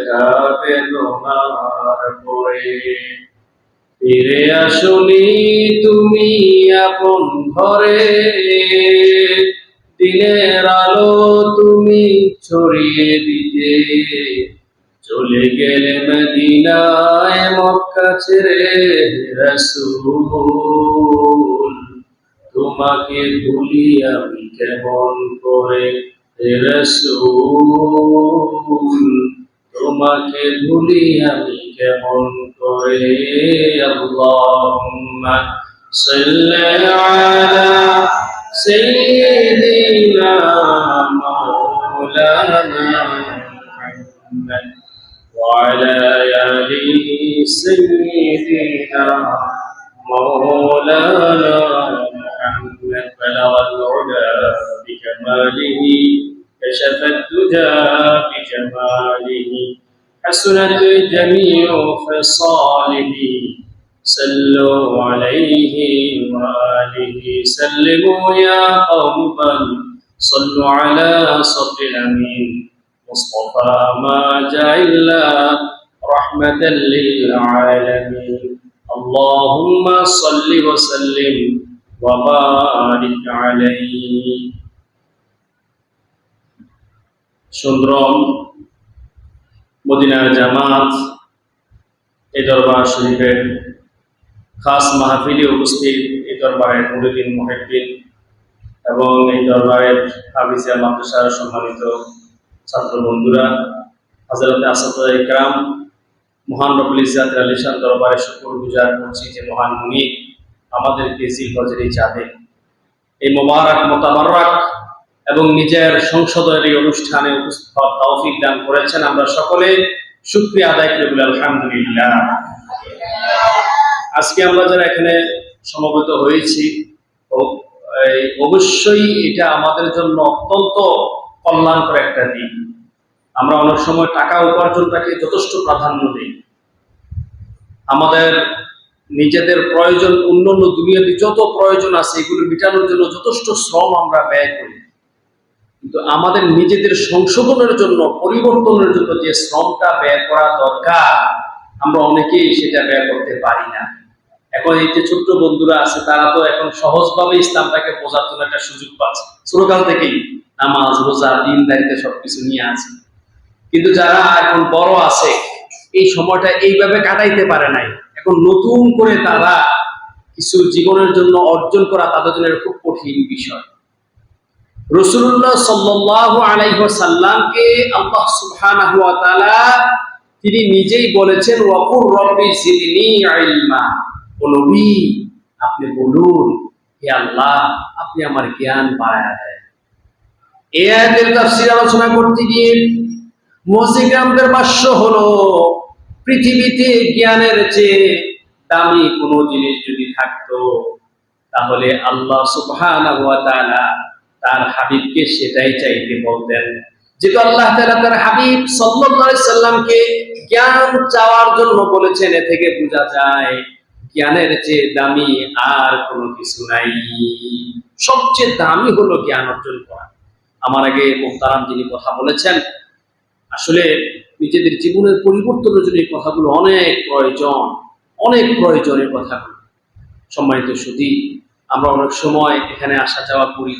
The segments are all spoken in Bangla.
ব্যথা বেদনার পরে ফিরে আসুনি তুমি আপন ঘরে দিনের আলো তুমি ছড়িয়ে দিতে চলে গেলে মদিনায় মক্কা ছেড়ে রসুল তোমাকে ভুলি আমি কেমন করে রসুল? তোমাকে ভুলি আমি কেমন করে আল্লাহুম্মা সাল্লি আলা সাইয়্যিদিনা মাওলানা মুহাম্মদ وعلى آل سيدنا مولانا محمد بلغ العلا بكماله كشف الدجى بجماله حسنت جميع خصاله صلوا عليه وآله سلموا يا قوم بل صلوا على صدر الأمين. مصطفى ما جاء إلا رحمة للعالمين. اللهم صل وسلم وبارك عليه. সুন্দরম, মদিনার জামাত, এই দরবার শরীফের খাস মাহফিলে উপস্থিত, এই দরবারের মুরুদ্দিন মহিদ্দিন এবং এই দরবারের হাফিজিয়া মাদ্রাসার সম্মানিত ছাত্র বন্ধুরা হাজরত আসাদ ইকরাম, মহান রবুল ইজাত আলিশান দরবারে শুকুর গুজার করছি যে মহান মুনি আমাদেরকে জিলহজের এই চাঁদে। এই মোবারক, মোতাবারক এবং নিজের সংসদের এই অনুষ্ঠানে উপস্থিত তৌফিক দান করেছেন। আমরা সকলে শুক্রিয়া আদায় করে আলহামদুলিল্লাহ। আজকে আমরা যারা এখানে সমবেত হয়েছি অবশ্যই এটা আমাদের জন্য অত্যন্ত কল্যাণকর একটা দিক আমরা অনেক সময় টাকা উপার্জনটাকে যথেষ্ট প্রাধান্য দিই। আমাদের নিজেদের প্রয়োজন, অন্যান্য দুনিয়াতে যত প্রয়োজন আছে, এগুলো মেটানোর জন্য যথেষ্ট শ্রম আমরা ব্যয় করি। কিন্তু আমাদের নিজেদের সংশোধনের জন্য, পরিবর্তনের জন্য যে শ্রমটা ব্যয় করা দরকার, আমরা অনেকেই সেটা ব্যয় করতে পারি না। এখন এই যে ছোট্ট বন্ধুরা আছে, তারা তো এখন সহজভাবে ইসলামটাকে বোঝার জন্য একটা সুযোগ পাচ্ছে। ছোটকাল থেকেই নামাজ, রোজা, দিন দায়িত্ব সবকিছু নিয়ে আছে। কিন্তু যারা এখন বড় আছে, এই সময়টা এইভাবে কাটাইতে পারে নাই। এখন নতুন করে তারা কিছু জীবনের জন্য অর্জন করা তাদের জন্য খুব কঠিন বিষয়। রসুল্লাহ সাল্লাহ আলাইসাল্লামকে আল্লাহ সুবহানাহু তিনি নিজেই বলেছেন, ওয়াকুর রব্বি জিদনি ইলমা। নবী আপনি বলুন, হে আল্লাহ, আপনি আমার জ্ঞান বাড়ায় দেন। এই আয়াতের তাফসীর আলোচনা করতে গিয়ে মুসিকামদের ভাষ্য হলো, পৃথিবীতে জ্ঞানের চেয়ে দামি কোনো জিনিস যদি থাকতো, তাহলে আল্লাহ সুবহানাহু ওয়া তাআলা তার হাবিবকে সেটাই চাইতে বলতেন। যেহেতু আল্লাহ তাআলা তার হাবিব সাল্লামকে জ্ঞান চাওয়ার জন্য বলেছেন, এ থেকে বোঝা যায় জ্ঞানের চেয়ে দামি আর কোনো কিছু নাই। সবচেয়ে দামি হলো জ্ঞান অর্জন করা। আমার আগে মোহতারাম যিনি কথা বলেছেন, আসলে নিজেদের জীবনের পরিবর্তনের জন্য এই কথাগুলো অনেক প্রয়োজন, অনেক প্রয়োজনের কথাগুলো। সম্মানিত সুদী আমরা অনেক সময় এখানে আসা যাওয়া করি।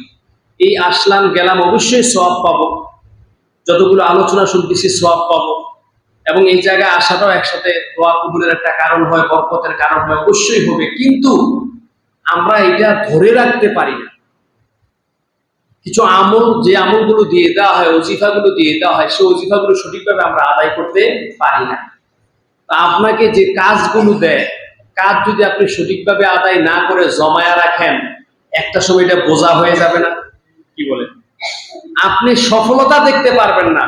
এই আসলাম, গেলাম, অবশ্যই সব পাবো। যতগুলো আলোচনা শুনতেছি সব পাবো। এবং এই জায়গায় আসাটাও একসাথে দোয়া কবুলের একটা কারণ হয়, বরকতের কারণ হয়, অবশ্যই হবে। কিন্তু আমরা এটা ধরে রাখতে পারি না। কিছু আমল, যে আমলগুলো দিয়ে দেওয়া হয়, অজিফাগুলো দিয়ে দেওয়া হয়, সেই অজিফাগুলো সঠিকভাবে আমরা আদায় করতে পারি না। তা আপনাকে যে কাজগুলো দেয়, কাজ যদি আপনি সঠিকভাবে আদায় না করে জমায়া রাখেন, একটা সময় এটা বোঝা হয়ে যাবে না। আপনি সফলতা দেখতে পারবেন না।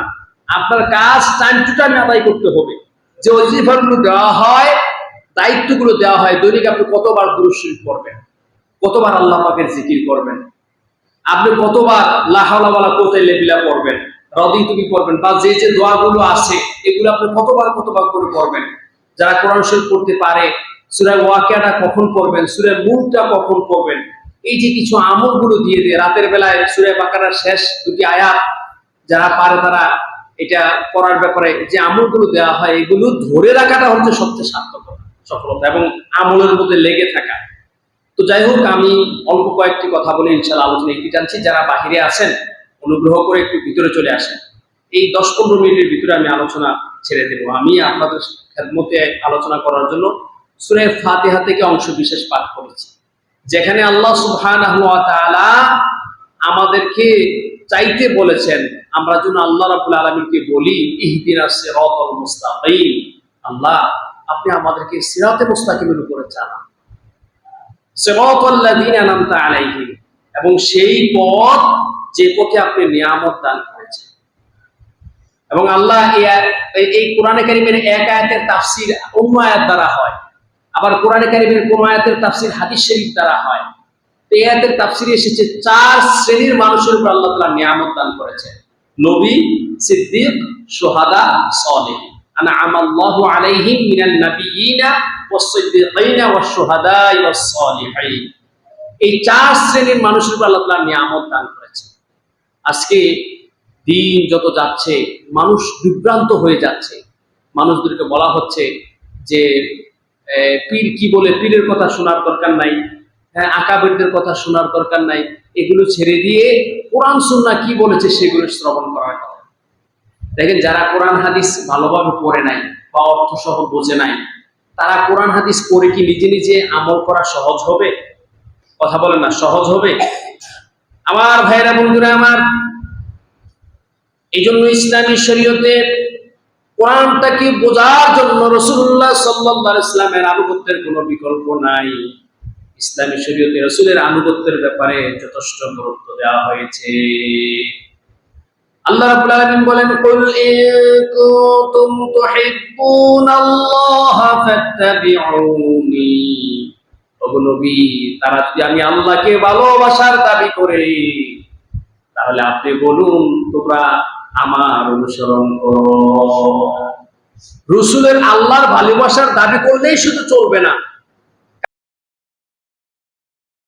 আপনার কাজ টাইম টু টাইম আদায় করতে হবে। যে অজিফাগুলো দেওয়া হয়, দায়িত্বগুলো দেওয়া হয়, দৈনিক আপনি কতবার দুরুশরীফ করবেন কতবার আল্লাহ পাকের জিকির করবেন? আপনি কতবার লাহাওয়ালা কোথায় লেবিলা করবেন রদি তুমি পড়বেন বা যে যে দোয়াগুলো আছে, এগুলো আপনি কতবার কতবার করে পড়বেন? যারা কোরআন শরীফ পড়তে পারে সুরায় ওয়াকিয়াটা কখন করবেন সুরায় মুখটা কখন পড়বেন? এই যে কিছু আমলগুলো দিয়ে দিয়ে রাতের বেলায় সুরে বাকারার শেষ দুটি আয়াত যারা পারে তারা এটা করার ব্যাপারে যে আমলগুলো দেওয়া হয়, এগুলো ধরে রাখাটা হচ্ছে সবচেয়ে সার্থকতা সফলতা এবং আমলের মধ্যে লেগে থাকা। তো যাই হোক, আমি অল্প কয়েকটি কথা বলে ইনশাল্লাহ আলোচনা একটি টানছি যারা বাহিরে আছেন, অনুগ্রহ করে একটু ভিতরে চলে আসেন। এই দশ পনেরো মিনিটের ভিতরে আমি আলোচনা ছেড়ে দেবো। আমি আপনাদের মধ্যে আলোচনা করার জন্য সুরে ফাতিহা থেকে অংশ বিশেষ পাঠ করেছি। যেখানে আল্লাহ তাআলা আমাদেরকে চাইতে বলেছেন, আমরা যেন আল্লাহ রাব্বুল আলামিনকে বলি আল্লাহ, আপনি আমাদেরকে সিরাতে মুস্তাকিমের উপরে চালান। এবং সেই পথ যে পথে আপনি নিয়ামত দান করেছেন। এবং আল্লাহ এই কোরআনে কারিমের এক আয়াতের তাফসীর অন্য আয়াত দ্বারা হয়। আবার কোরআনে কারিমের কোন আয়াতের তাফসীর হাদিস শরীফ দ্বারা হয়। তো এই আয়াতের তাফসীরে এসেছে চার শ্রেণির মানুষের উপর আল্লাহ তাআলা নিয়ামত দান করেছে। নবী, সিদ্দিক সুহাদা আল্লাহু আলাইহিম মিনান নাবিয়িনা এই চার শ্রেণির মানুষের উপর আল্লাহ নিয়ামত দান করেছেন আজকে দিন যত যাচ্ছে, মানুষ বিভ্রান্ত হয়ে যাচ্ছে। মানুষদেরকে বলা হচ্ছে যে পীর কি বলে? পীরের কথা শোনার দরকার নাই। হ্যাঁ আকাবেরদের কথা শোনার দরকার নাই। এগুলো ছেড়ে দিয়ে কোরআন, সুন্নাহ কি বলেছে সেগুলো শ্রবণ করার কথা দেখেন, যারা কোরআন, হাদিস ভালোভাবে পড়ে নাই বা অর্থ সহ বোঝে নাই, তারা কোরআন, হাদিস পড়ে কি নিজে নিজে আমল করা সহজ হবে? কথা বলেন না, সহজ হবে? আমার ভাইরা, বন্ধুরা, আমার। এই জন্য ইসলামী শরীয়তে কোরআনটাকে বোঝার জন্য রসুল্লাহ সাল্লাহ ইসলামের আনুগত্যের কোনো বিকল্প নাই? ইসলামী শরীয়তে রসুলের আনুগত্যের ব্যাপারে যথেষ্ট গুরুত্ব দেওয়া হয়েছে। আল্লাহ রাব্বুল আলামিন বলেন, কুল ইন কুনতুম তুহিব্বুনাল্লাহ ফাত্তাবিউনি। ওগো নবী, তারা যদি আমি আল্লাহকে ভালোবাসার দাবি করে, তাহলে আপনি বলুন, তোমরা আমার অনুসরণ করো। রসুলের আল্লাহর ভালোবাসার দাবি করলেই শুধু চলবে না।